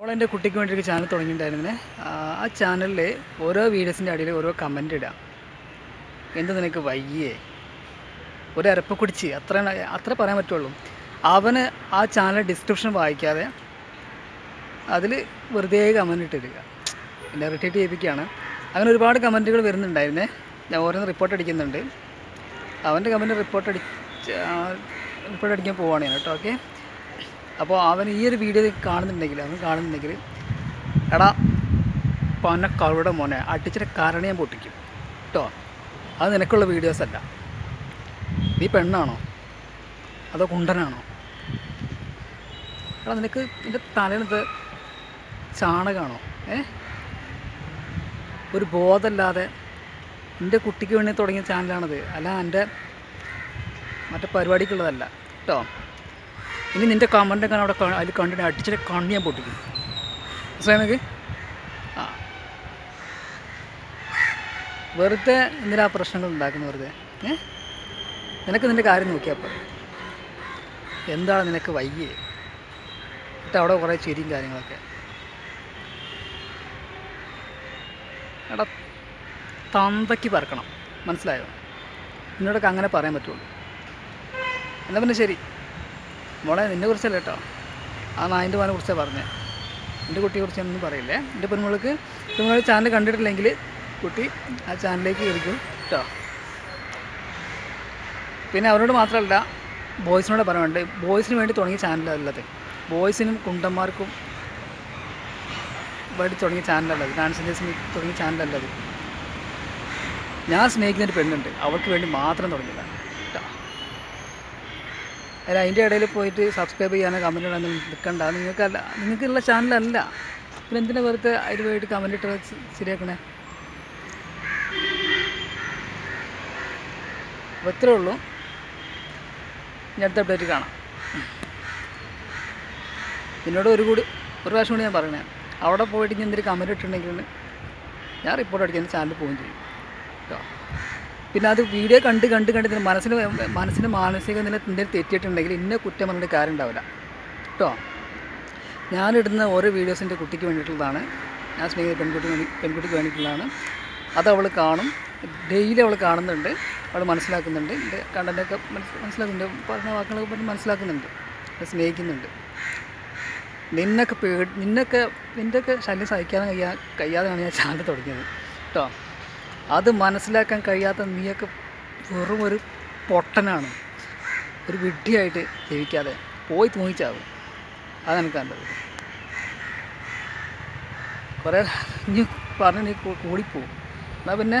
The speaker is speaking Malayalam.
അപ്പോൾ എന്റെ കുട്ടിക്ക് വേണ്ടി ഒരു ചാനൽ തുടങ്ങിയിട്ടുണ്ടായിരുന്നേ. ആ ചാനലിൽ ഓരോ വീഡിയോസിന്റെ അടിയിൽ ഓരോ കമന്റ് ഇടാം. എന്ത് നിനക്ക് വയ്യേ? ഒരു അരപ്പ് കുടിച്ച് അത്ര അത്ര പറയാൻ പറ്റുള്ളൂ. അവന് ആ ചാനൽ ഡിസ്ക്രിപ്ഷൻ വായിക്കാതെ അതിൽ വെറുതെ കമന്റ് ഇട്ടിരിക്കുക എന്നെ ഇറിറ്റേറ്റ് ചെയ്യിപ്പിക്കുകയാണ്. അങ്ങനെ ഒരുപാട് കമന്റുകൾ വരുന്നുണ്ടായിരുന്നേ. ഞാൻ ഓരോന്ന് റിപ്പോർട്ട് അടിക്കുന്നുണ്ട്. അവന്റെ കമന്റ് റിപ്പോർട്ട് അടി റിപ്പോർട്ട് അടിക്കാൻ പോവുകയാണ് കേട്ടോ. ഓക്കെ അപ്പോൾ അവൻ ഈ ഒരു വീഡിയോ കാണുന്നുണ്ടെങ്കിൽ അവൻ കാണുന്നുണ്ടെങ്കിൽ എടാ പന കവിടെ മോനെ അടിച്ചിട്ട് കരണ ഞാൻ പൊട്ടിക്കും. കേട്ടോ അത് നിനക്കുള്ള വീഡിയോസ് അല്ല. നീ പെണ്ണാണോ? അതോ കുണ്ടനാണോ? എടാ നിനക്ക് നിന്റെ തലയിലത് ചാണകമാണോ ഏ? ഒരു ബോധമില്ലാതെ എന്റെ കുട്ടിക്ക് വേണ്ടി തുടങ്ങിയ ചാനലാണത് അല്ല എന്റെ മറ്റേ പരിപാടിക്കുള്ളതല്ല. കേട്ടോ ഇനി നിന്റെ കമന്റൊക്കെ അവിടെ അതിൽ കണ്ടിട്ട് അടിച്ചിട്ട് കണ്ണി ഞാൻ പൊട്ടിക്കും. മനസ്സിലായി ആ. വെറുതെ എന്തിനാ പ്രശ്നങ്ങൾ ഉണ്ടാക്കുന്നു വെറുതെ? ഏ? നിനക്ക് നിന്റെ കാര്യം നോക്കിയപ്പോൾ എന്താണ് നിനക്ക് വയ്യേ? എന്നിട്ട് അവിടെ കുറേ ചിരിയും കാര്യങ്ങളൊക്കെ. എടാ തന്തയ്ക്ക് പറക്കണം. മനസ്സിലായോ? നിന്നോടൊക്കെ അങ്ങനെ പറയാൻ പറ്റുള്ളൂ. എന്നാൽ പിന്നെ ശരി. മോളെ നിന്നെ കുറിച്ചല്ല കേട്ടോ ആ നായിന്റെ മോനെ കുറിച്ചാണ് പറഞ്ഞത് എന്റെ കുട്ടിയെ കുറിച്ച് ഒന്നും പറയില്ലേ. എന്റെ പെൺമുളക്ക് പെൺമുളക്ക് ചാനൽ കണ്ടിട്ടില്ലെങ്കിൽ കുട്ടി ആ ചാനലിലേക്ക് കളിക്കും കേട്ടോ പിന്നെ അവരോട് മാത്രമല്ല ബോയ്സിനോട് പറയാനുണ്ട് ബോയ്സിന് വേണ്ടി തുടങ്ങിയ ചാനലല്ലത് ബോയ്സിനും കുണ്ടന്മാർക്കും വേണ്ടി തുടങ്ങിയ ചാനലല്ലത് ട്രാൻസ്ജെൻഡേഴ്സിന് തുടങ്ങിയ ചാനലല്ലത് ഞാൻ സ്നേഹിക്കുന്ന ഒരു പെണ്ണുണ്ട്. അവൾക്ക് വേണ്ടി മാത്രം തുടങ്ങിയതാണ്. അല്ല അതിന്റെ ഇടയിൽ പോയിട്ട് സബ്സ്ക്രൈബ് ചെയ്യാനോ കമന്റ് ഇടാനോ നിൽക്കണ്ട. നിങ്ങൾക്കല്ല നിങ്ങൾക്കുള്ള ചാനലല്ല പിന്നെ എന്തിനാ വെറുതെ അതിന് പോയിട്ട് കമന്റ് ഇട്ട് ശരിയാക്കണേ? അപ്പോൾ ഇത്രേ ഉള്ളൂ. ഇനി അടുത്ത അപ്ഡേറ്റ് കാണാം. എന്നോട് ഒരു കൂടി ഒരു പ്രാവശ്യം കൂടി ഞാൻ പറയണേ. അവിടെ പോയിട്ട് ഇനി എന്തെങ്കിലും കമന്റ് ഇട്ടിട്ടുണ്ടെങ്കിൽ ഞാൻ റിപ്പോർട്ട് അടിക്കാൻ ചാനൽ പോവുകയും ചെയ്യും. കേട്ടോ പിന്നെ അത് വീഡിയോ കണ്ട് കണ്ട് കണ്ട് ഇതിന് മനസ്സിന് മനസ്സിന് മാനസിക നില എന്തെങ്കിലും തെറ്റിയിട്ടുണ്ടെങ്കിൽ ഇന്ന കുറ്റം പറഞ്ഞിട്ട് കാര്യം ഉണ്ടാവില്ല. കേട്ടോ ഞാനിടുന്ന ഓരോ വീഡിയോസിന്റെ കുട്ടിക്ക് വേണ്ടിയിട്ടുള്ളതാണ്. ഞാൻ സ്നേഹിത പെൺകുട്ടി പെൺകുട്ടിക്ക് വേണ്ടിയിട്ടുള്ളതാണ്. അത് അവൾ കാണും. ഡെയിലി അവൾ കാണുന്നുണ്ട്. അവൾ മനസ്സിലാക്കുന്നുണ്ട്. എന്റെ കണ്ടന്റൊക്കെ മനസ്സ് മനസ്സിലാക്കുന്നുണ്ട്. പറഞ്ഞ വാക്കുകളൊക്കെ പറഞ്ഞ് മനസ്സിലാക്കുന്നുണ്ട്. സ്നേഹിക്കുന്നുണ്ട്. നിന്നൊക്കെ പേടി നിന്നൊക്കെ നിന്റെയൊക്കെ ശല്യം സഹിക്കാതെ കഴിയാ കഴിയാതെയാണ് ഞാൻ ചാനൽ തുടങ്ങിയത്. കേട്ടോ അത് മനസ്സിലാക്കാൻ കഴിയാത്ത നീയൊക്കെ വെറും ഒരു പൊട്ടനാണ്. ഒരു വിഡ്ഢിയായിട്ട് ജീവിക്കാതെ പോയി തൂങ്ങിച്ചാവും. അതെനിക്ക് നല്ലത് കുറേ നീ പറഞ്ഞ് നീ കൂടിപ്പോവും. എന്നാൽ പിന്നെ